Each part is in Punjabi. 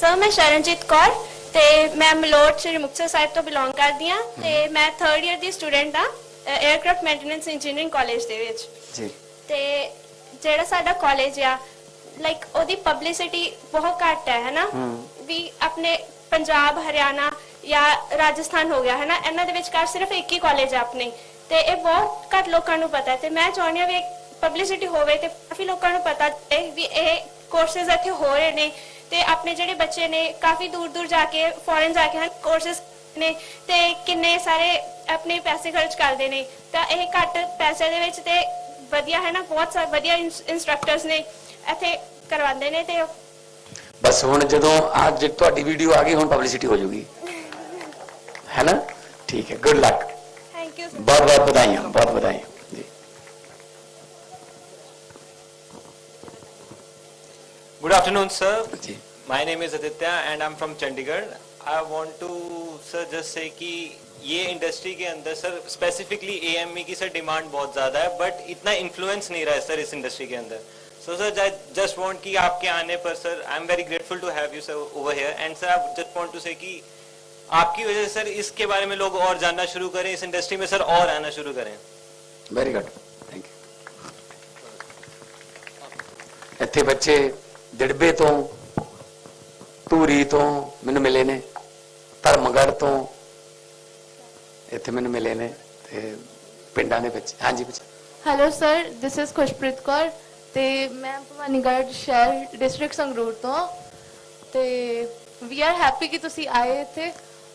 ਸਰ ਮੈਂ ਸ਼ਰਨਜੀਤ ਕੌਰ ਤੇ ਮੈਂ ਮਲੋਟ ਸ਼੍ਰੀ ਮੁਕਤਸਰ ਸਾਹਿਬ ਤੋਂ ਬਿਲੋਂਗ ਕਰਦੀ ਹਾਂ ਤੇ ਮੈਂ 3rd ਇਅਰ ਦੀ ਸਟੂਡੈਂਟ ਹਾਂ 에ਅਰਕ੍ਰਾਫਟ ਮੇਨਟੇਨੈਂਸ ਇੰਜੀਨੀਅਰਿੰਗ ਕਾਲਜ ਦੇ ਵਿੱਚ। ਜੀ। ਤੇ ਜਿਹੜਾ ਸਾਡਾ ਕਾਲਜ ਆ ਲਾਈਕ ਉਹਦੀ ਪਬਲਿਸਿਟੀ ਬਹੁਤ ਘੱਟ ਹੈ ਹੈਨਾ? ਵੀ ਆਪਣੇ ਪੰਜਾਬ ਹਰਿਆਣਾ ਜਾਂ ਰਾਜਸਥਾਨ ਹੋ ਗਿਆ ਹੈਨਾ? ਇਹਨਾਂ ਦੇ ਵਿਚਕਾਰ ਸਿਰਫ ਇੱਕ ਹੀ ਕਾਲਜ ਆ ਆਪਣੇ। ਤੇ ਇਹ ਬਹੁਤ ਘੱਟ ਲੋਕਾਂ ਨੂੰ ਪਤਾ ਹੈ। ਤੇ ਮੈਂ ਚਾਹੁੰਦੀ ਹਾਂ ਵੀ ਪਬਲਿਸਿਟੀ ਹੋਵੇ ਤੇ ਕਾਫੀ ਲੋਕਾਂ ਨੂੰ ਪਤਾ ਚੱਲੇ ਵੀ ਇਹ ਕੋਰਸਸ ਇੱਥੇ ਹੋ ਰਹੇ ਨੇ ਤੇ ਆਪਣੇ ਜਿਹੜੇ ਬੱਚੇ ਨੇ ਕਾਫੀ ਦੂਰ ਦੂਰ ਜਾ ਕੇ ਫੋਰਨ ਜਾ ਕੇ ਹਨ ਕੋਰਸਸ ਨੇ ਤੇ ਕਿੰਨੇ ਸਾਰੇ ਆਪਣੇ ਪੈਸੇ ਖਰਚ ਕਰਦੇ ਨੇ। ਤਾਂ ਇਹ ਘੱਟ ਪੈਸੇ ਦੇ ਵਿੱਚ ਤੇ ਵਧੀਆ ਹੈ ਨਾ ਬਹੁਤ ਸਾਰੇ ਵਧੀਆ ਇਨਸਟ੍ਰਕਟਰਸ ਨੇ ਇੱਥੇ ਕਰਵਾਉਂਦੇ ਨੇ ਤੇ ਬਸ ਹੁਣ ਜਦੋਂ ਅੱਜ ਤੁਹਾਡੀ ਵੀਡੀਓ ਆ ਗਈ ਹੁਣ ਪਬਲਿਸਿਟੀ ਹੋ ਜਾਊਗੀ। ਹੈ ਨਾ? ਠੀਕ ਹੈ ਗੁੱਡ ਲੱਕ ਥੈਂਕ ਯੂ ਬਹੁਤ ਬਹੁਤ ਵਧਾਈਆਂ ਬਹੁਤ ਵਧਾਈਆਂ। Good afternoon, sir. Ji. My name is Aditya and I'm from Chandigarh. I want to sir just say कि ये इंडस्ट्री के अंदर sir specifically A M E की सर डिमांड बहुत ज़्यादा है बट इतना इन्फ्लुएंस नहीं रहा है सर इस इंडस्ट्री के अंदर सो सर जस्ट वॉन्ट कि आपके आने पर sir I am very grateful to have you sir over here and sir I just want to say कि आपकी वजह से सर इसके बारे में लोग और जानना शुरू करें इस इंडस्ट्री में सर और आना शुरू करें वेरी गुड थैंक यू इतने बच्चे ਦਿੜਬੇ ਤੋਂ ਧੂਰੀ ਤੋਂ ਮੈਨੂੰ ਮਿਲੇ ਨੇ ਧਰਮਗੜ੍ਹ ਤੋਂ ਇੱਥੇ ਮੈਨੂੰ ਮਿਲੇ ਨੇ ਤੇ ਪਿੰਡਾਂ ਦੇ ਵਿੱਚ। ਹਾਂਜੀ ਬੱਚੇ hello sir this is Khushpreet Kaur ਤੇ ਮੈਂ ਭਵਾਨੀਗੜ੍ਹ ਸ਼ਹਿਰ ਡਿਸਟ੍ਰਿਕਟ ਸੰਗਰੂਰ ਤੋਂ। ਤੇ ਵੀ ਆਰ ਹੈਪੀ ਕਿ ਤੁਸੀਂ ਆਏ ਇੱਥੇ।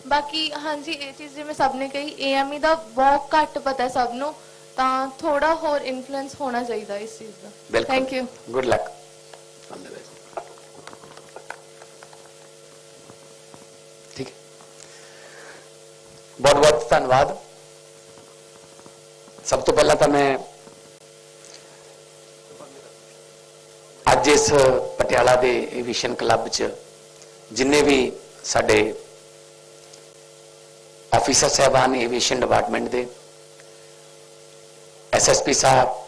ਬਾਕੀ ਹਾਂਜੀ ਇਹ ਚੀਜ਼ ਜਿਵੇਂ ਸਭ ਨੇ ਕਹੀ ਏਐਮਈ ਦਾ ਬਹੁਤ ਘੱਟ ਪਤਾ ਸਭ ਨੂੰ ਤਾਂ ਥੋੜਾ ਹੋਰ ਇਨਫਲੂਐਂਸ ਹੋਣਾ ਚਾਹੀਦਾ ਇਸ ਚੀਜ਼ ਦਾ। ਥੈਂਕ ਯੂ ਗੁੱਡ ਲੱਕ ਠੀਕ ਹੈ ਬਹੁਤ ਬਹੁਤ ਧੰਨਵਾਦ। ਸਭ ਤੋਂ ਪਹਿਲਾਂ ਤਾਂ ਮੈਂ ਅੱਜ ਇਸ ਪਟਿਆਲਾ ਦੇ ਐਵੀਏਸ਼ਨ ਕਲੱਬ 'ਚ ਜਿੰਨੇ ਵੀ ਸਾਡੇ ਆਫੀਸਰ ਸਹਿਬਾਨ ਏਵੀਏਸ਼ਨ ਡਿਪਾਰਟਮੈਂਟ ਦੇ ਐਸਐਸਪੀ ਸਾਹਿਬ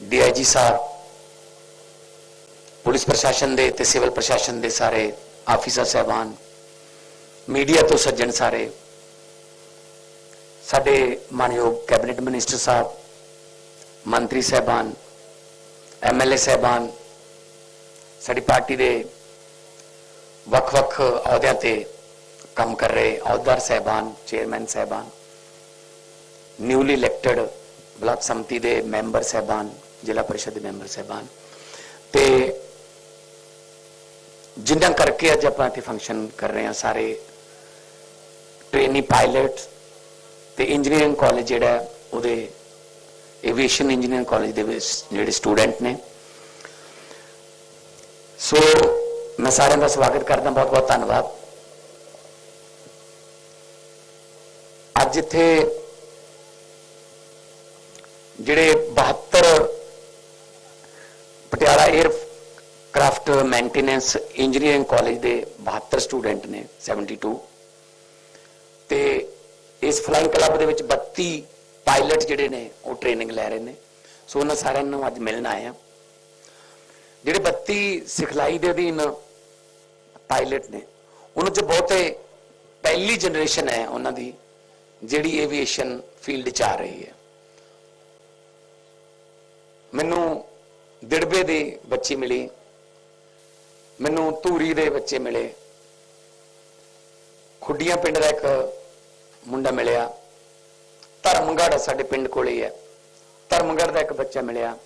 ਡੀਆਈਜੀ ਸਾਹਿਬ, ਪੁਲਿਸ ਪ੍ਰਸ਼ਾਸਨ ਦੇ ਤੇ ਸਿਵਲ ਪ੍ਰਸ਼ਾਸਨ ਦੇ ਸਾਰੇ ਆਫੀਸਰ ਸਹਿਬਾਨ ਮੀਡੀਆ ਤੋਂ ਸੱਜਣ ਸਾਰੇ। ਸਾਡੇ ਮਾਨਯੋਗ ਕੈਬਨਿਟ ਮਿਨਿਸਟਰ ਸਾਹਿਬ, ਮੰਤਰੀ ਸਹਿਬਾਨ ਐਮਐਲਏ ਸਹਿਬਾਨ, ਸਾਡੀ ਪਾਰਟੀ ਦੇ ਵੱਖ-ਵੱਖ ਅਹੁਦਿਆਂ ਤੇ ਕੰਮ ਕਰ ਰਹੇ ਅਹੁਦੇਦਾਰ ਸਹਿਬਾਨ, ਚੇਅਰਮੈਨ ਸਹਿਬਾਨ, ਨਿਊਲੀ ਇਲੈਕਟਡ ਬਲਾਕ ਸਮਿਤੀ ਦੇ ਮੈਂਬਰ ਸਹਿਬਾਨ, ਜ਼ਿਲ੍ਹਾ ਪਰਿਸ਼ਦ ਦੇ ਮੈਂਬਰ ਸਹਿਬਾਨ ਤੇ ਜਿਨ੍ਹਾਂ ਕਰਕੇ ਅੱਜ ਆਪਾਂ ਇੱਥੇ ਫੰਕਸ਼ਨ ਕਰ ਰਹੇ ਹਾਂ ਸਾਰੇ ਟ੍ਰੇਨੀ ਪਾਇਲਟ ਤੇ ਇੰਜੀਨੀਅਰਿੰਗ ਕਾਲਜ ਜਿਹੜਾ ਉਹਦੇ ਐਵੀਏਸ਼ਨ ਇੰਜੀਨੀਅਰਿੰਗ ਕਾਲਜ ਦੇ ਵਿੱਚ ਜਿਹੜੇ ਸਟੂਡੈਂਟ ਨੇ। ਸੋ ਮੈਂ ਸਾਰਿਆਂ ਦਾ ਸਵਾਗਤ ਕਰਦਾ ਬਹੁਤ ਬਹੁਤ ਧੰਨਵਾਦ। ਅੱਜ ਇੱਥੇ ਜਿਹੜੇ 72 Patiala aircraft maintenance engineering college ਦੇ 72 ਸਟੂਡੈਂਟ ਨੇ 72 ਤੇ ਇਸ ਫਲਾਈਂਗ ਕਲੱਬ ਦੇ ਵਿੱਚ 32 ਪਾਇਲਟ ਜਿਹੜੇ ਨੇ, ਉਹ ਟ੍ਰੇਨਿੰਗ ਲੈ ਰਹੇ ਨੇ। ਸੋ ਉਹਨਾਂ ਸਾਰਿਆਂ ਨੂੰ ਅੱਜ ਮਿਲਣ ਆਏ ਆ ਜਿਹੜੇ 32 ਸਿਖਲਾਈ ਦੇ ਅਧੀਨ ਪਾਇਲਟ ਨੇ, ਉਹਨਾਂ ਚ ਬਹੁਤੇ ਪਹਿਲੀ ਜਨਰੇਸ਼ਨ ਹੈ ਉਹਨਾਂ ਦੀ, ਜਿਹੜੀ ਐਵੀਏਸ਼ਨ ਫੀਲਡ ਚ ਆ ਰਹੀ ਹੈ। ਮੈਨੂੰ ਦਿੜਬੇ ਦੇ ਬੱਚੇ ਮਿਲੇ, ਮੈਨੂੰ ਧੂਰੀ ਦੇ ਬੱਚੇ ਮਿਲੇ। ਖੁੱਡੀਆਂ ਪਿੰਡ ਦਾ ਇੱਕ ਮੁੰਡਾ ਮਿਲਿਆ। ਧਰਮਗੜ੍ਹ ਸਾਡੇ ਪਿੰਡ ਕੋਲੇ ਹੀ ਹੈ। ਧਰਮਗੜ੍ਹ ਦਾ ਇੱਕ ਬੱਚਾ ਮਿਲਿਆ।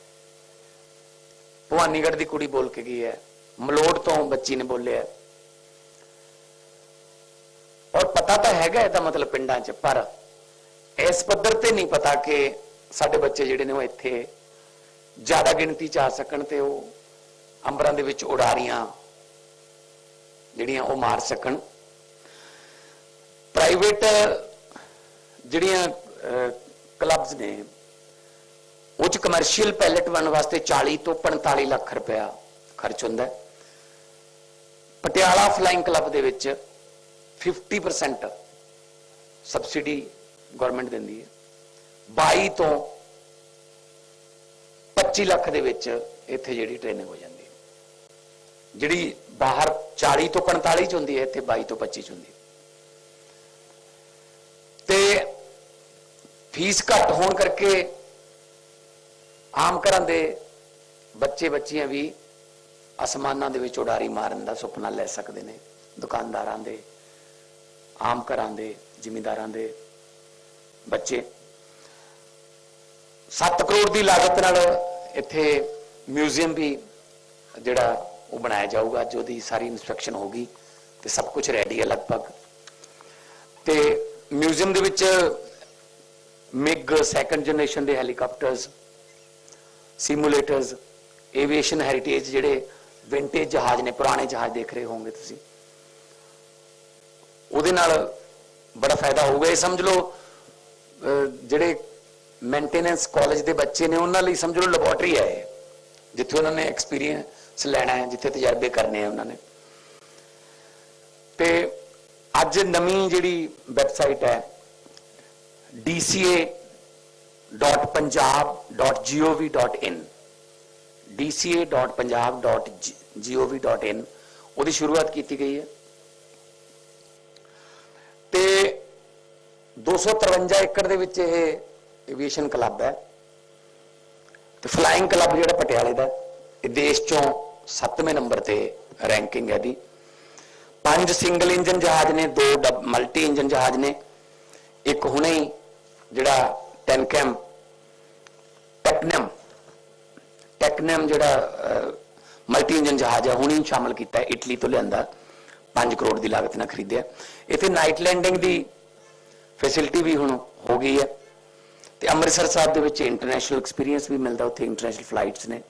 ਭਵਾਨੀਗੜ੍ਹ ਦੀ ਕੁੜੀ ਬੋਲ ਕੇ ਗਈ ਹੈ। ਮਲੋੜ ਤੋਂ ਬੱਚੀ ਨੇ ਬੋਲਿਆ। ਔਰ ਪਤਾ ਤਾਂ ਹੈਗਾ ਇਹਦਾ ਮਤਲਬ ਪਿੰਡਾਂ 'ਚ, ਪਰ ਇਸ ਪੱਧਰ ਤੇ ਨਹੀਂ ਪਤਾ ਕਿ ਸਾਡੇ ਬੱਚੇ ਜਿਹੜੇ ਨੇ ਉਹ ਇੱਥੇ ਜ਼ਿਆਦਾ ਗਿਣਤੀ 'ਚ ਆ ਸਕਣ ਤੇ ਉਹ ਅੰਬਰਾਂ ਦੇ ਵਿੱਚ ਉਡਾਰੀਆਂ ਜਿਹੜੀਆਂ ਉਹ ਮਾਰ ਸਕਣ। ਪ੍ਰਾਈਵੇਟ ਜਿਹੜੀਆਂ ਕਲੱਬਸ ਨੇ, ਉਹ ਚ ਕਮਰਸ਼ੀਅਲ ਪੈਲਟ ਬਣਨ ਵਾਸਤੇ 40 ਤੋਂ 45 ਲੱਖ ਰੁਪਇਆ ਖਰਚ ਹੁੰਦਾ ਪਟਿਆਲਾ ਫਲਾਈਂਗ ਕਲੱਬ ਦੇ ਵਿੱਚ 50% ਸਬਸਿਡੀ ਗਵਰਨਮੈਂਟ ਦਿੰਦੀ ਹੈ। 22 ਤੋਂ 25 ਲੱਖ ਦੇ ਵਿੱਚ ਇੱਥੇ ਜਿਹੜੀ ਟ੍ਰੇਨਿੰਗ ਹੋ ਜਾਂਦੀ ਹੈ। ਜਿਹੜੀ ਬਾਹਰ 40 ਤੋਂ 45 ਚ ਹੁੰਦੀ ਹੈ, ਇੱਥੇ 22 ਤੋਂ 25 ਚ ਹੁੰਦੀ ਹੈ ਤੇ ਫੀਸ ਘੱਟ ਹੋਣ ਕਰਕੇ ਆਮ ਘਰਾਂ ਦੇ ਬੱਚੇ ਬੱਚੀਆਂ ਵੀ ਅਸਮਾਨਾਂ ਦੇ ਵਿੱਚ ਉਡਾਰੀ ਮਾਰਨ ਦਾ ਸੁਪਨਾ ਲੈ ਸਕਦੇ ਨੇ। ਦੁਕਾਨਦਾਰਾਂ ਦੇ, ਆਮ ਘਰਾਂ ਦੇ, ਜ਼ਿਮੀਂਦਾਰਾਂ ਦੇ ਬੱਚੇ। 7 ਕਰੋੜ ਦੀ ਲਾਗਤ ਨਾਲ ਇੱਥੇ ਮਿਊਜ਼ੀਅਮ ਵੀ ਜਿਹੜਾ ਉਹ ਬਣਾਇਆ ਜਾਊਗਾ। ਅੱਜ ਉਹਦੀ ਸਾਰੀ ਇਨਸਟਰਕਸ਼ਨ ਹੋਗੀ ਤੇ ਸਭ ਕੁਝ ਰੈਡੀ ਹੈ ਲਗਭਗ। ਤੇ ਮਿਊਜ਼ੀਅਮ ਦੇ ਵਿੱਚ ਮਿਗ ਸੈਕੰਡ ਜਨਰੇਸ਼ਨ ਦੇ ਹੈਲੀਕਾਪਟਰਸ ਸਿਮੂਲੇਟਰਸ ਏਵੀਏਸ਼ਨ ਹੈਰੀਟੇਜ ਜਿਹੜੇ ਵਿੰਟੇਜ ਜਹਾਜ਼ ਨੇ ਪੁਰਾਣੇ ਜਹਾਜ਼ ਦੇਖ ਰਹੇ ਹੋਵੋਗੇ ਤੁਸੀਂ। ਉਹਦੇ ਨਾਲ ਬੜਾ ਫਾਇਦਾ ਹੋਊਗਾ। ਇਹ ਸਮਝ ਲਓ ਜਿਹੜੇ ਮੇਨਟੇਨੈਂਸ ਕਾਲਜ ਦੇ ਬੱਚੇ ਨੇ ਉਹਨਾਂ ਲਈ ਸਮਝ ਲਓ ਲੈਬੋਰਟਰੀ ਹੈ ਇਹ, ਜਿੱਥੇ ਉਹਨਾਂ ਨੇ ਐਕਸਪੀਰੀਅੰਸ ਲੈਣਾ ਹੈ ਜਿੱਥੇ ਤਜਰਬੇ ਕਰਨੇ ਆ ਉਹਨਾਂ ਨੇ। ਤੇ ਅੱਜ ਨਵੀਂ ਜਿਹੜੀ ਵੈਬਸਾਈਟ ਹੈ dca.punjab.gov.in dca.punjab.gov.in ਉਹਦੀ ਸ਼ੁਰੂਆਤ ਕੀਤੀ ਗਈ ਹੈ। ਤੇ 253 ਏਕੜ ਦੇ ਵਿੱਚ ਇਹ ਏਵੀਏਸ਼ਨ ਕਲੱਬ ਹੈ। ਤੇ ਫਲਾਈਂਗ ਕਲੱਬ ਜਿਹੜਾ ਪਟਿਆਲੇ ਦਾ ਇਹ ਦੇਸ਼ ਚੋਂ 7ਵੇਂ ਨੰਬਰ ਤੇ ਰੈਂਕਿੰਗ ਹੈ ਦੀ ਪੰਜ ਸਿੰਗਲ ਇੰਜਨ ਜਹਾਜ਼ ਨੇ, ਦੋ ਮਲਟੀ ਇੰਜਨ ਜਹਾਜ਼ ਨੇ। ਇੱਕ ਹੁਣੇ ਹੀ ਜਿਹੜਾ ਟੈਨਕੈਮ, ਟੈਕਨਮ ਟੈਕਨਮ ਜਿਹੜਾ ਮਲਟੀ ਇੰਜਨ ਜਹਾਜ਼ ਹੈ ਹੁਣੇ ਹੀ ਸ਼ਾਮਲ ਕੀਤਾ ਹੈ, ਇਟਲੀ ਤੋਂ ਲਿਆਂਦਾ 5 ਕਰੋੜ ਦੀ ਲਾਗਤ ਨਾਲ ਖਰੀਦਿਆ ਇੱਥੇ ਨਾਈਟ ਲੈਂਡਿੰਗ ਦੀ ਫੈਸਿਲਿਟੀ ਵੀ ਹੁਣ ਹੋ ਗਈ ਹੈ ਤੇ ਅੰਮ੍ਰਿਤਸਰ ਸਾਹਿਬ ਦੇ ਵਿੱਚ ਇੰਟਰਨੈਸ਼ਨਲ ਐਕਸਪੀਰੀਅੰਸ ਵੀ ਮਿਲਦਾ, ਉੱਥੇ ਇੰਟਰਨੈਸ਼ਨਲ ਫਲਾਈਟਸ ਨੇ।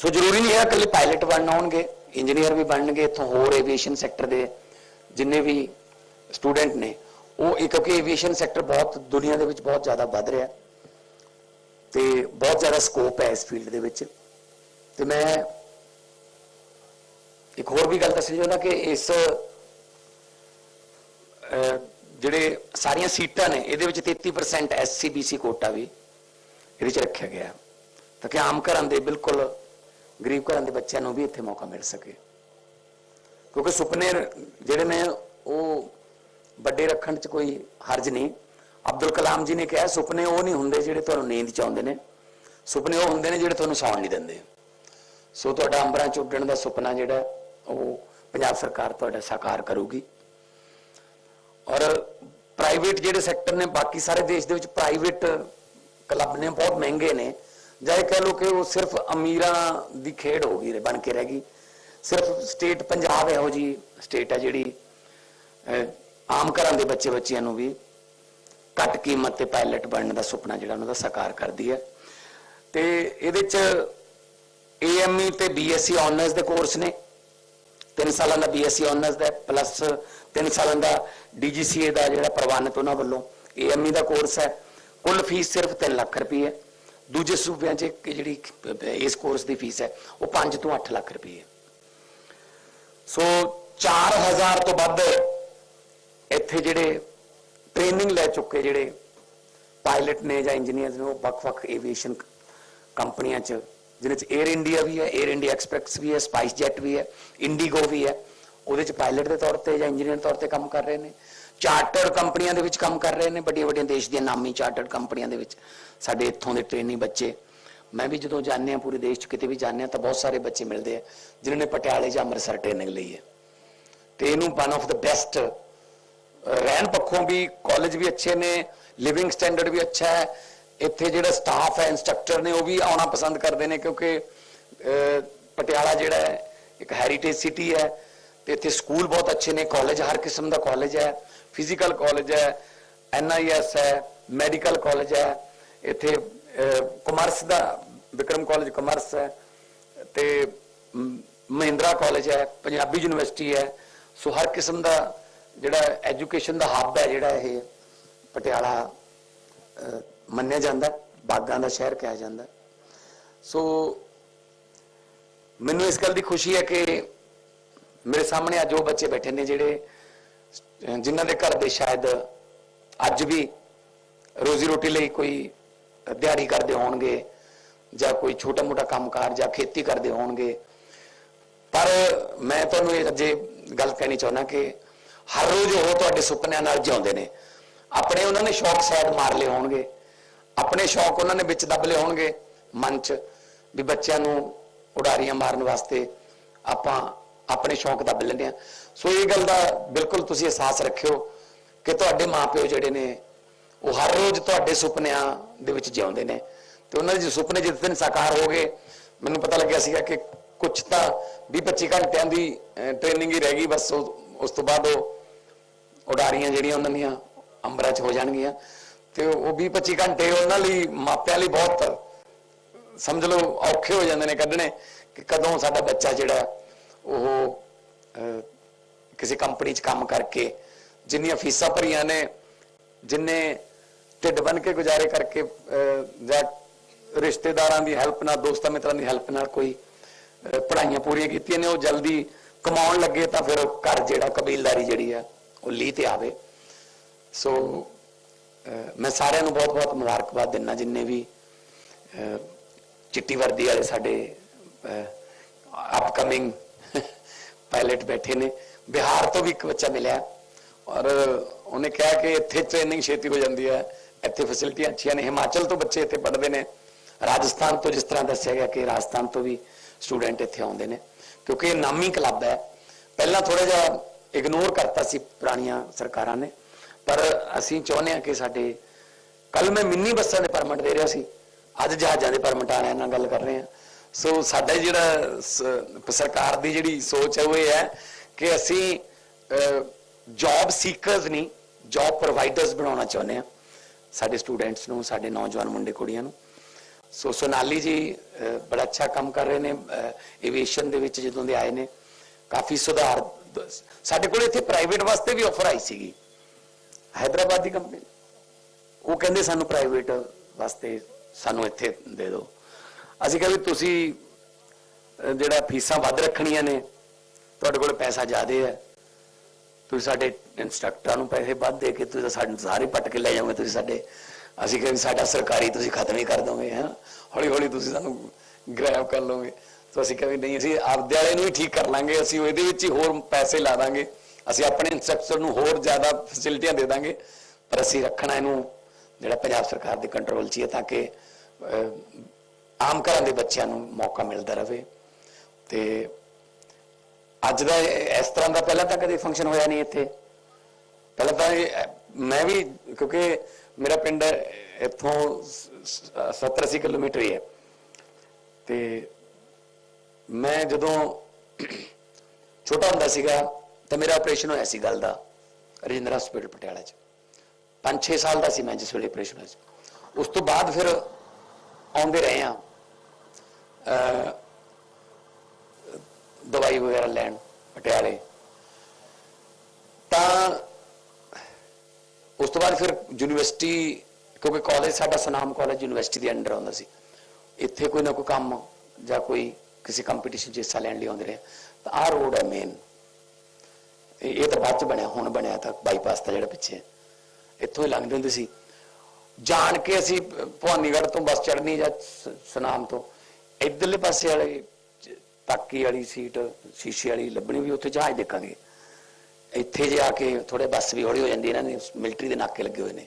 ਸੋ ਜ਼ਰੂਰੀ ਨਹੀਂ ਹੈ ਇਕੱਲੇ ਪਾਇਲਟ ਬਣਨ ਆਉਣਗੇ ਇੰਜੀਨੀਅਰ ਵੀ ਬਣਨਗੇ, ਇੱਥੋਂ ਹੋਰ ਐਵੀਏਸ਼ਨ ਸੈਕਟਰ ਦੇ ਜਿੰਨੇ ਵੀ ਸਟੂਡੈਂਟ ਨੇ ਉਹ ਇਹ ਕਿਉਂਕਿ ਐਵੀਏਸ਼ਨ ਸੈਕਟਰ ਬਹੁਤ ਦੁਨੀਆ ਦੇ ਵਿੱਚ ਬਹੁਤ ਜ਼ਿਆਦਾ ਵੱਧ ਰਿਹਾ ਤੇ ਬਹੁਤ ਜ਼ਿਆਦਾ ਸਕੋਪ ਹੈ ਇਸ ਫੀਲਡ ਦੇ ਵਿੱਚ। ਤੇ ਮੈਂ ਇੱਕ ਹੋਰ ਵੀ ਗੱਲ ਦੱਸਣੀ ਚਾਹੁੰਦਾ ਕਿ ਇਸ ਜਿਹੜੇ ਸਾਰੀਆਂ ਸੀਟਾਂ ਨੇ, ਇਹਦੇ ਵਿੱਚ 33% ਐਸਸੀਬੀਸੀ ਕੋਟਾ ਵੀ ਇਹਦੇ ਵਿੱਚ ਰੱਖਿਆ ਗਿਆ। ਤਾਂ ਕਿ ਆਮ ਘਰਾਂ ਦੇ ਬਿਲਕੁਲ ਗਰੀਬ ਘਰਾਂ ਦੇ ਬੱਚਿਆਂ ਨੂੰ ਵੀ ਇੱਥੇ ਮੌਕਾ ਮਿਲ ਸਕੇ। ਕਿਉਂਕਿ ਸੁਪਨੇ ਜਿਹੜੇ ਨੇ, ਉਹ ਵੱਡੇ ਰੱਖਣ 'ਚ ਕੋਈ ਹਰਜ ਨਹੀਂ। ਅਬਦੁਲ ਕਲਾਮ ਜੀ ਨੇ ਕਿਹਾ, ਸੁਪਨੇ ਉਹ ਨਹੀਂ ਹੁੰਦੇ ਜਿਹੜੇ ਤੁਹਾਨੂੰ ਨੀਂਦ 'ਚ ਆਉਂਦੇ ਨੇ। ਸੁਪਨੇ ਉਹ ਹੁੰਦੇ ਨੇ ਜਿਹੜੇ ਤੁਹਾਨੂੰ ਸੌਣ ਨਹੀਂ ਦਿੰਦੇ। ਸੋ ਤੁਹਾਡਾ ਅੰਬਰਾਂ 'ਚ ਉੱਡਣ ਦਾ ਸੁਪਨਾ ਜਿਹੜਾ, ਉਹ ਪੰਜਾਬ ਸਰਕਾਰ ਤੁਹਾਡਾ ਸਾਕਾਰ ਕਰੂਗੀ। ਔਰ ਪ੍ਰਾਈਵੇਟ ਜਿਹੜੇ ਸੈਕਟਰ ਨੇ, ਬਾਕੀ ਸਾਰੇ ਦੇਸ਼ ਦੇ ਵਿੱਚ ਪ੍ਰਾਈਵੇਟ ਕਲੱਬ ਨੇ, ਬਹੁਤ ਮਹਿੰਗੇ ਨੇ। ਜਾਂ ਇਹ ਕਹਿ ਲਓ ਕਿ ਉਹ ਸਿਰਫ ਅਮੀਰਾਂ ਦੀ ਖੇਡ ਹੋ ਗਈ, ਬਣ ਕੇ ਰਹਿ ਗਈ। ਸਿਰਫ ਸਟੇਟ ਪੰਜਾਬ ਇਹੋ ਜੀ ਸਟੇਟ ਹੈ ਜਿਹੜੀ ਆਮ ਘਰਾਂ ਦੇ ਬੱਚੇ ਬੱਚਿਆਂ ਨੂੰ ਵੀ ਘੱਟ ਕੀਮਤ ਤੇ ਪਾਇਲਟ ਬਣਨ ਦਾ ਸੁਪਨਾ ਜਿਹੜਾ ਉਹਨਾਂ ਦਾ ਸਾਕਾਰ ਕਰਦੀ ਹੈ। ਤੇ ਇਹਦੇ ਚ ਏਐਮਈ ਤੇ ਬੀਐਸਸੀ ਆਨਰਸ ਦੇ ਕੋਰਸ ਨੇ। 3 ਸਾਲਾਂ ਦਾ ਬੀਐਸਸੀ ਆਨਰਸ ਦਾ ਪਲੱਸ 3 ਸਾਲਾਂ ਦਾ ਡੀਜੀਸੀਏ ਦਾ ਜਿਹੜਾ ਪ੍ਰਵਾਨਿਤ ਉਹਨਾਂ ਵੱਲੋਂ ਏਐਮਈ ਦਾ ਕੋਰਸ ਹੈ। ਕੁੱਲ ਫੀਸ ਸਿਰਫ 3 ਲੱਖ ਰੁਪਏ ਹੈ। ਦੂਜੇ ਸੂਬਿਆਂ 'ਚ ਇੱਕ ਜਿਹੜੀ ਇਸ ਕੋਰਸ ਦੀ ਫੀਸ ਹੈ, ਉਹ 5 ਤੋਂ 8 ਲੱਖ ਰੁਪਏ ਹੈ। ਸੋ 4000 ਤੋਂ ਵੱਧ ਇੱਥੇ ਜਿਹੜੇ ਟ੍ਰੇਨਿੰਗ ਲੈ ਚੁੱਕੇ ਜਿਹੜੇ ਪਾਇਲਟ ਨੇ ਜਾਂ ਇੰਜੀਨੀਅਰਸ ਨੇ, ਉਹ ਵੱਖ-ਵੱਖ ਏਵੀਏਸ਼ਨ ਕੰਪਨੀਆਂ 'ਚ, ਜਿਹਦੇ 'ਚ 에ਅਰ ਇੰਡੀਆ ਵੀ ਹੈ 에ਅਰ ਇੰਡੀਆ ਐਕਸਪ੍ਰੈਸ ਵੀ ਹੈ ਸਪਾਈਸ ਜੈਟ ਵੀ ਹੈ ਇੰਡੀਗੋ ਵੀ ਹੈ। ਉਹਦੇ 'ਚ ਪਾਇਲਟ ਦੇ ਤੌਰ ਤੇ ਜਾਂ ਇੰਜੀਨੀਅਰ ਤੌਰ ਤੇ ਕੰਮ ਕਰ ਰਹੇ ਨੇ। ਚਾਰਟਰਡ ਕੰਪਨੀਆਂ ਦੇ ਵਿੱਚ ਕੰਮ ਕਰ ਰਹੇ ਨੇ, ਵੱਡੀਆਂ ਵੱਡੀਆਂ ਦੇਸ਼ ਦੀਆਂ ਨਾਮੀ ਚਾਰਟਰਡ ਕੰਪਨੀਆਂ ਦੇ ਵਿੱਚ। ਸਾਡੇ ਇੱਥੋਂ ਦੇ ਟ੍ਰੇਨੀ ਬੱਚੇ। ਮੈਂ ਵੀ ਜਦੋਂ ਜਾਂਦੇ ਆ ਪੂਰੇ ਦੇਸ਼ 'ਚ, ਕਿਤੇ ਵੀ ਜਾਂਦੇ ਆ ਤਾਂ ਬਹੁਤ ਸਾਰੇ ਬੱਚੇ ਮਿਲਦੇ ਆ, ਜਿਨ੍ਹਾਂ ਨੇ ਪਟਿਆਲੇ ਜਾਂ ਅੰਮ੍ਰਿਤਸਰ ਟ੍ਰੇਨਿੰਗ ਲਈ ਹੈ। ਤੇ ਇਹਨੂੰ ਵਨ ਆਫ ਦਾ ਬੈਸਟ ਰਹਿਣ ਪੱਖੋਂ ਵੀ ਕਾਲਜ ਵੀ ਅੱਛੇ ਨੇ ਲਿਵਿੰਗ ਸਟੈਂਡਰਡ ਵੀ ਅੱਛਾ ਹੈ। ਇੱਥੇ ਜਿਹੜਾ ਸਟਾਫ ਹੈ ਇਨਸਟ੍ਰਕਟਰ ਨੇ, ਉਹ ਵੀ ਆਉਣਾ ਪਸੰਦ ਕਰਦੇ ਨੇ ਕਿਉਂਕਿ ਪਟਿਆਲਾ ਜਿਹੜਾ ਹੈ, ਇੱਕ ਹੈਰੀਟੇਜ ਸਿਟੀ ਹੈ ਤੇ ਇੱਥੇ ਸਕੂਲ ਬਹੁਤ ਅੱਛੇ ਨੇ। ਕਾਲਜ ਹਰ ਕਿਸਮ ਦਾ ਕਾਲਜ ਹੈ। ਫਿਜ਼ੀਕਲ ਕਾਲਜ ਹੈ ਐਨਆਈਐਸ ਹੈ ਮੈਡੀਕਲ ਕਾਲਜ ਹੈ। ਇੱਥੇ ਕਮਰਸ ਦਾ, ਵਿਕਰਮ ਕਾਲਜ ਕਮਰਸ ਹੈ ਤੇ ਮਹਿੰਦਰਾ ਕਾਲਜ ਹੈ, ਪੰਜਾਬੀ ਯੂਨੀਵਰਸਿਟੀ ਹੈ। ਸੋ ਹਰ ਕਿਸਮ ਦਾ ਜਿਹੜਾ ਐਜੂਕੇਸ਼ਨ ਦਾ ਹੱਬ ਹੈ ਜਿਹੜਾ ਇਹ ਪਟਿਆਲਾ ਮੰਨਿਆ ਜਾਂਦਾ ਬਾਗਾਂ ਦਾ ਸ਼ਹਿਰ ਕਿਹਾ ਜਾਂਦਾ। ਸੋ ਮੈਨੂੰ ਇਸ ਗੱਲ ਦੀ ਖੁਸ਼ੀ ਹੈ ਕਿ ਮੇਰੇ ਸਾਹਮਣੇ ਅੱਜ ਉਹ ਬੱਚੇ ਬੈਠੇ ਨੇ ਜਿਹੜੇ ਅਹ, ਜਿਨ੍ਹਾਂ ਦੇ ਘਰ ਦੇ ਸ਼ਾਇਦ ਅੱਜ ਵੀ ਰੋਜ਼ੀ ਰੋਟੀ ਲਈ ਕੋਈ ਦਿਹਾੜੀ ਕਰਦੇ ਹੋਣਗੇ ਜਾਂ ਕੋਈ ਛੋਟਾ ਮੋਟਾ ਕੰਮਕਾਰ ਜਾਂ ਖੇਤੀ ਕਰਦੇ ਹੋਣਗੇ। ਪਰ ਮੈਂ ਤੁਹਾਨੂੰ ਇਹ ਅਜੇ ਗੱਲ ਕਹਿਣੀ ਚਾਹੁੰਦਾ ਕਿ ਹਰ ਰੋਜ਼ ਉਹ ਤੁਹਾਡੇ ਸੁਪਨਿਆਂ ਨਾਲ ਜਿਉਂਦੇ ਨੇ। ਆਪਣੇ ਉਹਨਾਂ ਨੇ ਸ਼ੌਕ ਸ਼ਾਇਦ ਮਾਰ ਲਏ ਹੋਣਗੇ। ਆਪਣੇ ਸ਼ੌਕ ਉਹਨਾਂ ਨੇ ਵਿੱਚ ਦੱਬ ਲਏ ਹੋਣਗੇ। ਮਨ 'ਚ ਵੀ ਬੱਚਿਆਂ ਨੂੰ ਉਡਾਰੀਆਂ ਮਾਰਨ ਵਾਸਤੇ ਆਪਾਂ ਆਪਣੇ ਸ਼ੌਕ ਦੱਬ ਲੈਂਦੇ ਆ ਸੋ ਇਹ ਗੱਲ ਦਾ ਬਿਲਕੁਲ ਤੁਸੀਂ ਅਹਿਸਾਸ ਰੱਖਿਓ ਕਿ ਤੁਹਾਡੇ ਮਾਪਿਓ ਜਿਹੜੇ ਨੇ, ਉਹ ਹਰ ਰੋਜ਼ ਤੁਹਾਡੇ ਸੁਪਨਿਆਂ ਦੇ ਵਿੱਚ ਜਿਉਂਦੇ ਨੇ। ਤੇ ਉਹਨਾਂ ਦੇ ਸੁਪਨੇ ਜਿਸ ਦਿਨ ਸਾਕਾਰ ਹੋ ਗਏ, ਮੈਨੂੰ ਪਤਾ ਲੱਗਿਆ ਸੀਗਾ ਕਿ ਕੁਝ ਤਾਂ 20-25 ਘੰਟਿਆਂ ਦੀ ਟ੍ਰੇਨਿੰਗ ਹੀ ਰਹਿ ਗਈ। ਬਸ ਉਸ ਤੋਂ ਬਾਅਦ ਉਹ ਉਡਾਰੀਆਂ ਜਿਹੜੀਆਂ ਉਹਨਾਂ ਦੀਆਂ ਅੰਬਰਾਂ 'ਚ ਹੋ ਜਾਣਗੀਆਂ। ਤੇ ਉਹ 20-25 ਘੰਟੇ ਉਹਨਾਂ ਲਈ ਮਾਪਿਆਂ ਲਈ ਬਹੁਤ, ਸਮਝ ਲਓ, ਔਖੇ ਹੋ ਜਾਂਦੇ ਨੇ ਕੱਢਣੇ ਕਿ ਕਦੋਂ ਸਾਡਾ ਬੱਚਾ ਜਿਹੜਾ ਉਹ ਕਿਸੇ ਕੰਪਨੀ 'ਚ ਕੰਮ ਕਰਕੇ ਜਿੰਨੀਆਂ ਫੀਸਾਂ ਭਰੀਆਂ ਨੇ, ਜਿੰਨੇ ਢਿੱਡ ਬਨ ਕੇ ਗੁਜ਼ਾਰੇ ਕਰਕੇ ਜਾਂ ਰਿਸ਼ਤੇਦਾਰਾਂ ਦੀ ਹੈਲਪ ਨਾਲ, ਦੋਸਤਾਂ ਮਿੱਤਰਾਂ ਦੀ ਹੈਲਪ ਨਾਲ ਕੋਈ ਪੜ੍ਹਾਈਆਂ ਪੂਰੀਆਂ ਕੀਤੀਆਂ ਨੇ, ਉਹ ਜਲਦੀ ਕਮਾਉਣ ਲੱਗੇ ਤਾਂ ਫਿਰ ਘਰ ਜਿਹੜਾ ਕਬੀਲਦਾਰੀ ਜਿਹੜੀ ਆ ਉਹ ਲੀ ਤੇ ਆਵੇ। ਸੋ ਮੈਂ ਸਾਰਿਆਂ ਨੂੰ ਬਹੁਤ-ਬਹੁਤ ਮੁਬਾਰਕਬਾਦ ਦਿੰਦਾ, ਜਿੰਨੇ ਵੀ ਚਿੱਟੀ ਵਰਦੀ ਵਾਲੇ ਸਾਡੇ ਅਪਕਮਿੰਗ ਪਾਇਲਟ ਬੈਠੇ ਨੇ। ਬਿਹਾਰ ਤੋਂ ਵੀ ਇੱਕ ਬੱਚਾ ਮਿਲਿਆ ਔਰ ਉਹਨੇ ਕਿਹਾ ਕਿ ਇੱਥੇ ਟ੍ਰੇਨਿੰਗ ਛੇਤੀ ਹੋ ਜਾਂਦੀ ਹੈ, ਇੱਥੇ ਫੈਸਿਲਿਟੀਆਂ ਅੱਛੀਆਂ ਨੇ। ਹਿਮਾਚਲ ਤੋਂ ਬੱਚੇ ਇੱਥੇ ਪੜ੍ਹਦੇ ਨੇ। ਰਾਜਸਥਾਨ ਤੋਂ ਜਿਸ ਤਰ੍ਹਾਂ ਦੱਸਿਆ ਗਿਆ ਕਿ ਰਾਜਸਥਾਨ ਤੋਂ ਵੀ ਸਟੂਡੈਂਟ ਇੱਥੇ ਆਉਂਦੇ ਨੇ। ਕਿਉਂਕਿ ਇਹ ਨਾਮੀ ਕਲੱਬ ਹੈ। ਪਹਿਲਾਂ ਥੋੜਾ ਜਿਹਾ ਇਗਨੋਰ ਕਰਤਾ ਸੀ ਪੁਰਾਣੀਆਂ ਸਰਕਾਰਾਂ ਨੇ। ਪਰ ਅਸੀਂ ਚਾਹੁੰਦੇ ਹਾਂ ਕਿ ਸਾਡੇ ਕੱਲ ਮੈਂ ਮਿੰਨੀ ਬੱਸਾਂ ਦੇ ਪਰਮਿਟ ਦੇ ਰਿਹਾ ਸੀ। ਅੱਜ ਜਹਾਜ਼ਾਂ ਦੇ ਪਰਮਿਟ ਵਾਲਿਆਂ ਨਾਲ ਗੱਲ ਕਰ ਰਹੇ ਹਾਂ। ਸੋ ਸਾਡਾ ਜਿਹੜਾ ਸਰਕਾਰ ਦੀ ਜਿਹੜੀ ਸੋਚ ਹੈ, ਉਹ ਇਹ ਹੈ ਕਿ ਅਸੀਂ ਜੌਬ ਸੀਕਰਸ ਨਹੀਂ ਜੌਬ ਪ੍ਰੋਵਾਈਡਰਸ ਬਣਾਉਣਾ ਚਾਹੁੰਦੇ ਹਾਂ। ਸਾਡੇ ਸਟੂਡੈਂਟਸ ਨੂੰ, ਸਾਡੇ ਨੌਜਵਾਨ ਮੁੰਡੇ, ਕੁੜੀਆਂ ਨੂੰ। ਸੋ ਸੋਨਾਲੀ ਜੀ ਬੜਾ ਅੱਛਾ ਕੰਮ ਕਰ ਰਹੇ ਨੇ। ਏਵੀਏਸ਼ਨ ਦੇ ਵਿੱਚ ਜਦੋਂ ਦੇ ਆਏ ਨੇ, ਕਾਫੀ ਸੁਧਾਰ ਸਾਡੇ ਕੋਲ ਇੱਥੇ ਪ੍ਰਾਈਵੇਟ ਵਾਸਤੇ ਵੀ ਆਫਰ ਆਈ ਸੀਗੀ। ਹైదరాబాద్ ਦੀ ਕੰਪਨੀ ਉਹ ਕਹਿੰਦੇ ਸਾਨੂੰ ਪ੍ਰਾਈਵੇਟ ਵਾਸਤੇ ਸਾਨੂੰ ਇੱਥੇ ਦੇ ਦਿਓ। ਅਸੀਂ ਕਹਿੰਦੇ ਤੁਸੀਂ ਜਿਹੜਾ ਫੀਸਾਂ ਵੱਧ ਰੱਖਣੀਆਂ ਨੇ, ਤੁਹਾਡੇ ਕੋਲ ਪੈਸਾ ਜ਼ਿਆਦੇ ਹੈ, ਤੁਸੀਂ ਸਾਡੇ ਇਨਸਟ੍ਰਕਟਰਾਂ ਨੂੰ ਪੈਸੇ ਵੱਧ ਦੇ ਕੇ ਤੁਸੀਂ ਸਾਡੇ ਸਾਰੇ ਪੱਟ ਕੇ ਲੈ ਜਾਓਗੇ, ਤੁਸੀਂ ਸਾਡੇ, ਅਸੀਂ ਕਹਿੰਦੇ ਸਾਡਾ ਸਰਕਾਰੀ ਤੁਸੀਂ ਖਤਮ ਹੀ ਕਰ ਦੋਗੇ, ਹਾਂ। ਹੌਲੀ ਹੌਲੀ ਤੁਸੀਂ ਸਾਨੂੰ ਗ੍ਰੈਬ ਕਰ ਲਓਗੇ। ਤਾਂ ਅਸੀਂ ਕਹਿੰਦੇ ਨਹੀਂ, ਅਸੀਂ ਆਪਦੇ ਵਾਲੇ ਨੂੰ ਹੀ ਠੀਕ ਕਰ ਲਾਂਗੇ, ਅਸੀਂ ਇਹਦੇ ਵਿੱਚ ਹੀ ਹੋਰ ਪੈਸੇ ਲਾ ਦਾਂਗੇ, ਅਸੀਂ ਆਪਣੇ ਇੰਸਟ੍ਰਕਟਰ ਨੂੰ ਹੋਰ ਜ਼ਿਆਦਾ ਫੈਸਿਲਿਟੀਆਂ ਦੇ ਦਾਂਗੇ, ਪਰ ਅਸੀਂ ਰੱਖਣਾ ਇਹਨੂੰ ਜਿਹੜਾ ਪੰਜਾਬ ਸਰਕਾਰ ਦੇ ਕੰਟਰੋਲ 'ਚ ਹੈ ਤਾਂ ਕਿ ਆਮ ਘਰਾਂ ਦੇ ਬੱਚਿਆਂ ਨੂੰ ਮੌਕਾ ਮਿਲਦਾ ਰਹੇ। ਤੇ ਅੱਜ ਦਾ ਇਸ ਤਰ੍ਹਾਂ ਦਾ ਪਹਿਲਾਂ ਤਾਂ ਕਦੇ ਫੰਕਸ਼ਨ ਹੋਇਆ ਨਹੀਂ ਇੱਥੇ। ਪਹਿਲਾਂ ਤਾਂ ਮੈਂ ਵੀ, ਕਿਉਂਕਿ ਮੇਰਾ ਪਿੰਡ ਇੱਥੋਂ 70 80 ਕਿਲੋਮੀਟਰ ਹੀ ਹੈ। ਤੇ ਮੈਂ ਜਦੋਂ ਛੋਟਾ ਹੁੰਦਾ ਸੀਗਾ ਤਾਂ ਮੇਰਾ ਆਪਰੇਸ਼ਨ ਹੋਇਆ ਸੀ ਗੱਲ ਦਾ, ਰਜਿੰਦਰਾ ਹਸਪੀਟਲ ਪਟਿਆਲਾ 'ਚ। 5-6 ਸਾਲ ਦਾ ਸੀ ਮੈਂ ਜਿਸ ਵੇਲੇ ਆਪਰੇਸ਼ਨ ਹੋਇਆ ਸੀ। ਉਸ ਤੋਂ ਬਾਅਦ ਫਿਰ ਆਉਂਦੇ ਰਹੇ ਆ ਦਵਾਈ ਵਗੈਰਾ ਲੈਣ ਪਟਿਆਲੇ। ਤਾਂ ਉਸ ਤੋਂ ਬਾਅਦ ਫਿਰ ਯੂਨੀਵਰਸਿਟੀ, ਕਿਉਂਕਿ ਕਾਲਜ ਸਾਡਾ ਸਨਾਮ ਕਾਲਜ ਯੂਨੀਵਰਸਿਟੀ ਦੇ ਅੰਡਰ ਆਉਂਦਾ ਸੀ। ਇੱਥੇ ਕੋਈ ਨਾ ਕੋਈ ਕੰਮ ਜਾਂ ਕੋਈ ਕਿਸੇ ਕੰਪੀਟੀਸ਼ਨ 'ਚ ਹਿੱਸਾ ਲੈਣ ਲਈ ਆਉਂਦੇ ਰਹੇ। ਤਾਂ ਆਹ ਰੋਡ ਹੈ ਮੇਨ ਇਹ ਤਾਂ ਬਾਅਦ ਚ ਬਣਿਆ, ਹੁਣ ਬਣਿਆ ਤਾਂ ਬਾਈਪਾਸ ਤਾਂ ਜਿਹੜਾ ਪਿੱਛੇ। ਇੱਥੋਂ ਹੀ ਲੰਘਦੇ ਹੁੰਦੇ ਸੀ। ਜਾਣ ਕੇ ਅਸੀਂ ਭਵਾਨੀਗੜ੍ਹ ਤੋਂ ਬੱਸ ਚੜ੍ਹਨੀ ਜਾਂ ਸ- ਤੋਂ, ਇਧਰਲੇ ਪਾਸੇ ਵਾਲੇ ਤਾਕੀ ਵਾਲੀ ਸੀਟ, ਸ਼ੀਸ਼ੇ ਵਾਲੀ ਲੱਭਣੀ ਵੀ ਉੱਥੇ ਜਹਾਜ਼ ਦੇਖਾਂਗੇ। ਇੱਥੇ ਜੇ ਆ ਕੇ ਥੋੜੇ ਬੱਸ ਵੀ ਹੌਲੀ ਹੋ ਜਾਂਦੀ, ਇਹਨਾਂ ਨੇ ਮਿਲਟਰੀ ਦੇ ਨਾਕੇ ਲੱਗੇ ਹੋਏ ਨੇ।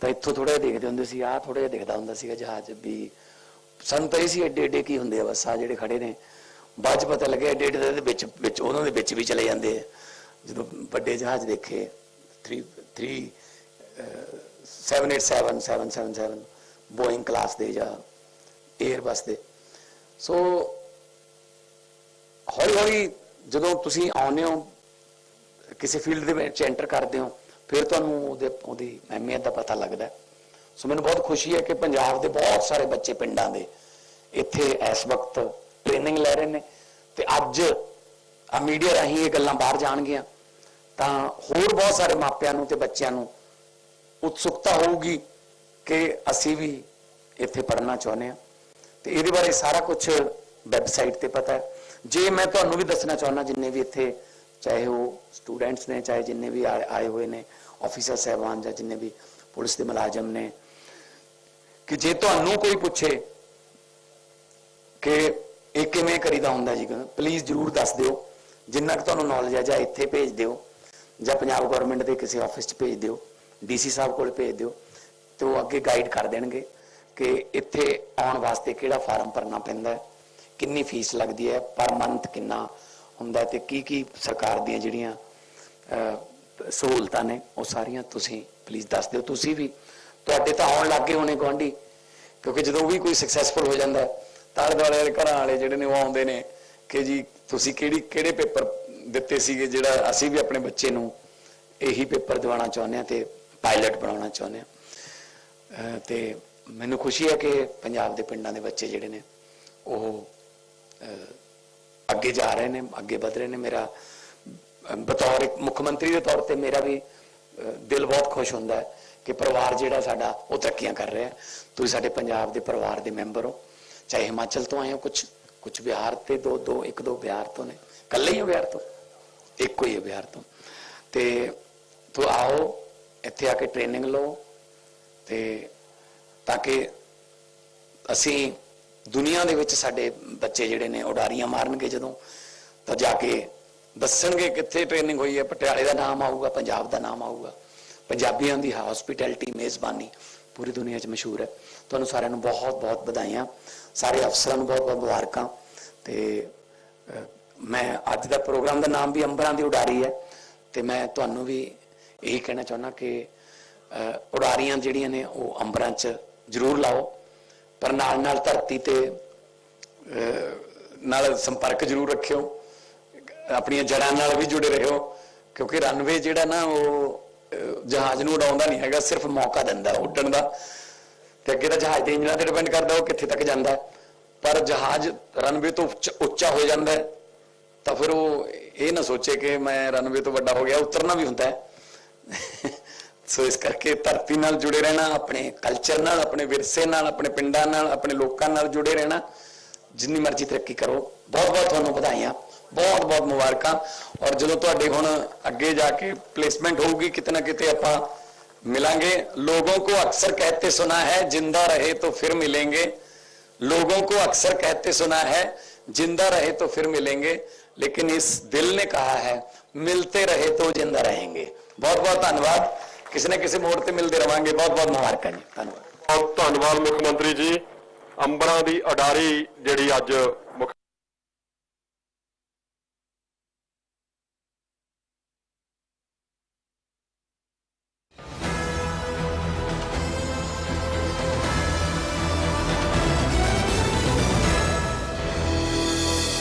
ਤਾਂ ਇੱਥੋਂ ਥੋੜਾ ਦੇਖਦੇ ਹੁੰਦੇ ਸੀ, ਆਹ ਥੋੜਾ ਜਿਹਾ ਦਿਖਦਾ ਹੁੰਦਾ ਸੀਗਾ ਜਹਾਜ਼ ਵੀ ਸਾਨੂੰ ਤਾਂ ਇਹ ਸੀ ਏਡੇ ਏਡੇ ਕੀ ਹੁੰਦੇ ਆ ਬਸ ਆ ਜਿਹੜੇ ਖੜੇ ਨੇ। ਬਾਅਦ ਚ ਪਤਾ ਲੱਗਿਆ ਏਡੇ ਏਡੇ ਦੇ ਵਿੱਚ ਵਿੱਚ ਉਹਨਾਂ ਦੇ ਵਿੱਚ ਵੀ ਚਲੇ ਜਾਂਦੇ ਆ। ਜਦੋਂ ਵੱਡੇ ਜਹਾਜ਼ ਦੇਖੇ 3 3 787 777 ਬੋਇੰਗ ਕਲਾਸ ਦੇ ਜਾਂ 에ਅਰਬਸ ਦੇ। ਸੋ ਹੌਲੀ ਹੌਲੀ ਜਦੋਂ ਤੁਸੀਂ ਆਉਂਦੇ ਹੋ, ਕਿਸੇ ਫੀਲਡ ਦੇ ਵਿੱਚ ਐਂਟਰ ਕਰਦੇ ਹੋ, ਫਿਰ ਤੁਹਾਨੂੰ ਉਹਦੇ, ਉਹਦੀ ਅਹਿਮੀਅਤ ਦਾ ਪਤਾ ਲੱਗਦਾ। ਹੈ। ਸੋ ਮੈਨੂੰ ਬਹੁਤ ਖੁਸ਼ੀ ਹੈ ਕਿ ਪੰਜਾਬ ਦੇ ਬਹੁਤ ਸਾਰੇ ਬੱਚੇ ਪਿੰਡਾਂ ਦੇ ਇੱਥੇ ਇਸ ਵਕਤ ਟ੍ਰੇਨਿੰਗ ਲੈ ਰਹੇ ਨੇ ਤੇ ਅੱਜ ਆ ਮੀਡੀਆ ਰਾਹੀਂ ਇਹ ਗੱਲਾਂ ਬਾਹਰ ਜਾਣਗੀਆਂ। ਤਾਂ ਹੋਰ ਬਹੁਤ ਸਾਰੇ ਮਾਪਿਆਂ ਨੂੰ ਤੇ ਬੱਚਿਆਂ ਨੂੰ ਉਤਸੁਕਤਾ ਹੋਊਗੀ ਕਿ ਅਸੀਂ ਵੀ ਇੱਥੇ ਪੜ੍ਹਨਾ ਚਾਹੁੰਦੇ ਹਾਂ। ਤੇ ਇਹਦੇ ਬਾਰੇ ਸਾਰਾ ਕੁਝ ਵੈਬਸਾਈਟ ਤੇ ਪਤਾ ਹੈ। ਜੇ ਮੈਂ ਤੁਹਾਨੂੰ ਵੀ ਦੱਸਣਾ ਚਾਹੁੰਦਾ, ਜਿੰਨੇ ਵੀ ਇੱਥੇ ਚਾਹੇ ਉਹ ਸਟੂਡੈਂਟਸ ਨੇ, ਚਾਹੇ ਜਿੰਨੇ ਵੀ ਆਏ ਆਏ ਹੋਏ ਨੇ ਆਫੀਸਰ ਸਹਿਬਾਨ ਜਾਂ ਜਿੰਨੇ ਵੀ ਪੁਲਿਸ ਦੇ ਮੁਲਾਜ਼ਮ ਨੇ ਕਿ ਜੇ ਤੁਹਾਨੂੰ ਕੋਈ ਪੁੱਛੇ ਕਿ ਇਹ ਕਿਵੇਂ ਕਰੀਦਾ ਹੁੰਦਾ ਜੀ ਪਲੀਜ਼ ਜਰੂਰ ਦੱਸ ਦਿਓ। ਜਿੰਨਾ ਕੁ ਤੁਹਾਨੂੰ ਨੌਲੇਜ ਹੈ ਜਾਂ ਇੱਥੇ ਭੇਜ ਦਿਓ, ਜਾਂ ਪੰਜਾਬ ਗਵਰਨਮੈਂਟ ਦੇ ਕਿਸੇ ਆਫਿਸ 'ਚ ਭੇਜ ਦਿਓ ਡੀਸੀ ਸਾਹਿਬ ਕੋਲ ਭੇਜ ਦਿਓ, ਤੇ ਉਹ ਅੱਗੇ ਗਾਈਡ ਕਰ ਦੇਣਗੇ ਕਿ ਇੱਥੇ ਆਉਣ ਵਾਸਤੇ ਕਿਹੜਾ ਫਾਰਮ ਭਰਨਾ ਪੈਂਦਾ ਹੈ, ਕਿੰਨੀ ਫੀਸ ਲੱਗਦੀ ਹੈ ਪਰ ਮੰਥ ਕਿੰਨਾ ਹੁੰਦਾ ਤੇ ਕੀ ਕੀ ਸਰਕਾਰ ਦੀਆਂ ਜਿਹੜੀਆਂ ਸਹੂਲਤਾਂ ਨੇ, ਉਹ ਸਾਰੀਆਂ ਤੁਸੀਂ ਪਲੀਜ਼ ਦੱਸ ਦਿਓ। ਤੁਸੀਂ ਵੀ ਤੁਹਾਡੇ ਤਾਂ ਆਉਣ ਲੱਗੇ ਹੋਣੇ ਗੁਆਂਢੀ, ਕਿਉਂਕਿ ਜਦੋਂ ਵੀ ਕੋਈ ਸਕਸੈਸਫੁਲ ਹੋ ਜਾਂਦਾ ਤਾਂ ਦੁਆਲੇ ਵਾਲੇ ਘਰਾਂ ਵਾਲੇ ਜਿਹੜੇ ਨੇ ਉਹ ਆਉਂਦੇ ਨੇ ਕਿ ਜੀ ਤੁਸੀਂ ਕਿਹੜੀ, ਕਿਹੜੇ ਪੇਪਰ ਦਿੱਤੇ ਸੀਗੇ ਜਿਹੜਾ ਅਸੀਂ ਵੀ ਆਪਣੇ ਬੱਚੇ ਨੂੰ ਇਹੀ ਪੇਪਰ ਦਿਵਾਉਣਾ ਚਾਹੁੰਦੇ ਹਾਂ ਤੇ ਪਾਇਲਟ ਬਣਾਉਣਾ ਚਾਹੁੰਦੇ ਹਾਂ। ਤੇ ਮੈਨੂੰ ਖੁਸ਼ੀ ਹੈ ਕਿ ਪੰਜਾਬ ਦੇ ਪਿੰਡਾਂ ਦੇ ਬੱਚੇ ਜਿਹੜੇ ਨੇ ਉਹ, ਅਹ ਅੱਗੇ ਜਾ ਰਹੇ ਨੇ, ਅੱਗੇ ਵਧ ਰਹੇ ਨੇ। ਮੇਰਾ ਬਤੌਰ ਇੱਕ ਮੁੱਖ ਮੰਤਰੀ ਦੇ ਤੌਰ ਤੇ ਮੇਰਾ ਵੀ ਦਿਲ ਬਹੁਤ ਖੁਸ਼ ਹੁੰਦਾ ਹੈ। ਕਿ ਪਰਿਵਾਰ ਜਿਹੜਾ ਸਾਡਾ ਉਹ ਤਰੱਕੀਆਂ ਕਰ ਰਿਹਾ ਤੁਸੀਂ ਸਾਡੇ ਪੰਜਾਬ ਦੇ ਪਰਿਵਾਰ ਦੇ ਮੈਂਬਰ ਹੋ। ਚਾਹੇ ਹਿਮਾਚਲ ਤੋਂ ਆਏ ਹੋ ਕੁਝ ਕੁਝ ਬਿਹਾਰ ਤੇ ਦੋ ਦੋ, ਇੱਕ ਦੋ ਬਿਹਾਰ ਤੋਂ ਨੇ। ਕੱਲੇ ਹੀ ਹੋ ਬਿਹਾਰ ਤੋਂ? ਇੱਕੋ ਹੀ ਹੈ ਬਿਹਾਰ ਤੋਂ। ਤੇ ਤੋ ਆਓ, ਇੱਥੇ ਆ ਕੇ ਟ੍ਰੇਨਿੰਗ ਲਓ। ਤੇ ਤਾਂ ਕਿ ਅਸੀਂ ਦੁਨੀਆ ਦੇ ਵਿੱਚ ਸਾਡੇ ਬੱਚੇ ਜਿਹੜੇ ਨੇ ਉਡਾਰੀਆਂ ਮਾਰਨਗੇ ਜਦੋਂ। ਤਾਂ ਜਾ ਕੇ ਦੱਸਣਗੇ ਕਿੱਥੇ ਟ੍ਰੇਨਿੰਗ ਹੋਈ ਹੈ। ਪਟਿਆਲੇ ਦਾ ਨਾਮ ਆਊਗਾ, ਪੰਜਾਬ ਦਾ ਨਾਮ ਆਊਗਾ। ਪੰਜਾਬੀਆਂ ਦੀ ਹਸਪਿਟੈਲਿਟੀ ਮੇਜ਼ਬਾਨੀ ਪੂਰੀ ਦੁਨੀਆ 'ਚ ਮਸ਼ਹੂਰ ਹੈ। ਤੁਹਾਨੂੰ ਸਾਰਿਆਂ ਨੂੰ ਬਹੁਤ ਬਹੁਤ ਵਧਾਈਆਂ। ਸਾਰੇ ਅਫਸਰਾਂ ਨੂੰ ਬਹੁਤ ਬਹੁਤ ਮੁਬਾਰਕਾਂ। ਤੇ ਮੈਂ ਅੱਜ ਦਾ ਪ੍ਰੋਗਰਾਮ ਦਾ ਨਾਮ ਵੀ ਅੰਬਰਾਂ ਦੀ ਉਡਾਰੀ ਹੈ। ਤੇ ਮੈਂ ਤੁਹਾਨੂੰ ਵੀ ਇਹੀ ਕਹਿਣਾ ਚਾਹੁੰਦਾ ਕਿ ਉਡਾਰੀਆਂ ਜਿਹੜੀਆਂ ਨੇ ਉਹ ਅੰਬਰਾਂ 'ਚ ਜ਼ਰੂਰ ਲਾਓ। ਪਰ ਨਾਲ ਨਾਲ ਧਰਤੀ ਤੇ ਨਾਲ ਸੰਪਰਕ ਜ਼ਰੂਰ ਰੱਖਿਓ। ਆਪਣੀਆਂ ਜੜਾਂ ਨਾਲ ਵੀ ਜੁੜੇ ਰਹੋ। ਕਿਉਂਕਿ ਰਨਵੇ ਜਿਹੜਾ ਨਾ ਉਹ ਜਹਾਜ਼ ਨੂੰ ਉਡਾਉਂਦਾ ਨਹੀਂ ਹੈਗਾ, ਸਿਰਫ ਮੌਕਾ ਦਿੰਦਾ ਉੱਡਣ ਦਾ। ਤੇ ਅੱਗੇ ਤਾਂ ਜਹਾਜ਼ ਦੇ ਇੰਜਨਾਂ ਤੇ ਡਿਪੈਂਡ ਕਰਦਾ ਉਹ ਕਿੱਥੇ ਤੱਕ ਜਾਂਦਾ। ਪਰ ਜਹਾਜ਼ ਰਨਵੇ ਤੋਂ ਉੱਚ- ਉੱਚਾ ਹੋ ਜਾਂਦਾ ਤਾਂ ਫਿਰ ਉਹ ਇਹ ਨਾ ਸੋਚੇ ਕਿ ਮੈਂ ਰਨਵੇ ਤੋਂ ਵੱਡਾ ਹੋ ਗਿਆ, ਉਤਰਨਾ ਵੀ ਹੁੰਦਾ ਹੈ। ਸੋ ਇਸ ਕਰਕੇ ਧਰਤੀ ਨਾਲ ਜੁੜੇ ਰਹਿਣਾ, ਆਪਣੇ ਕਲਚਰ ਨਾਲ, ਆਪਣੇ ਵਿਰਸੇ ਨਾਲ, ਆਪਣੇ ਪਿੰਡਾਂ ਨਾਲ, ਆਪਣੇ ਲੋਕਾਂ ਨਾਲ ਜੁੜੇ ਰਹਿਣਾ, ਜਿੰਨੀ ਮਰਜ਼ੀ ਤਰੱਕੀ ਕਰੋ। ਬਹੁਤ ਬਹੁਤ ਤੁਹਾਨੂੰ ਵਧਾਈਆਂ। ਬਹੁਤ ਬਹੁਤ ਮੁਬਾਰਕਾਂ ਔਰ ਜਦੋਂ ਤੁਹਾਡੇ ਹੁਣ ਅੱਗੇ ਜਾ ਕੇ ਪਲੇਸਮੈਂਟ ਹੋਊਗੀ ਕਿਤੇ ਨਾ ਕਿਤੇ ਆਪਾਂ मिलेंगे लोगों को अक्सर कहते सुना है जिंदा रहे तो फिर मिलेंगे लोगों को अक्सर कहते सुना है जिंदा रहे तो फिर मिलेंगे लेकिन इस दिल ने कहा है मिलते रहे तो जिंदा रहेंगे बहुत बहुत धन्यवाद किसी न किसी मोड़ ਤੇ ਮਿਲਦੇ ਰਵਾਂਗੇ ਬਹੁਤ ਬਹੁਤ ਮੁਬਾਰਕਾਂ ਜੀ ਧੰਨਵਾਦ ਬਹੁਤ ਧੰਨਵਾਦ ਮੁੱਖ ਮੰਤਰੀ ਜੀ ਅੰਬਰਾਂ ਦੀ ਅਡਾਰੀ ਜਿਹੜੀ ਅੱਜ ਮੁੱਖ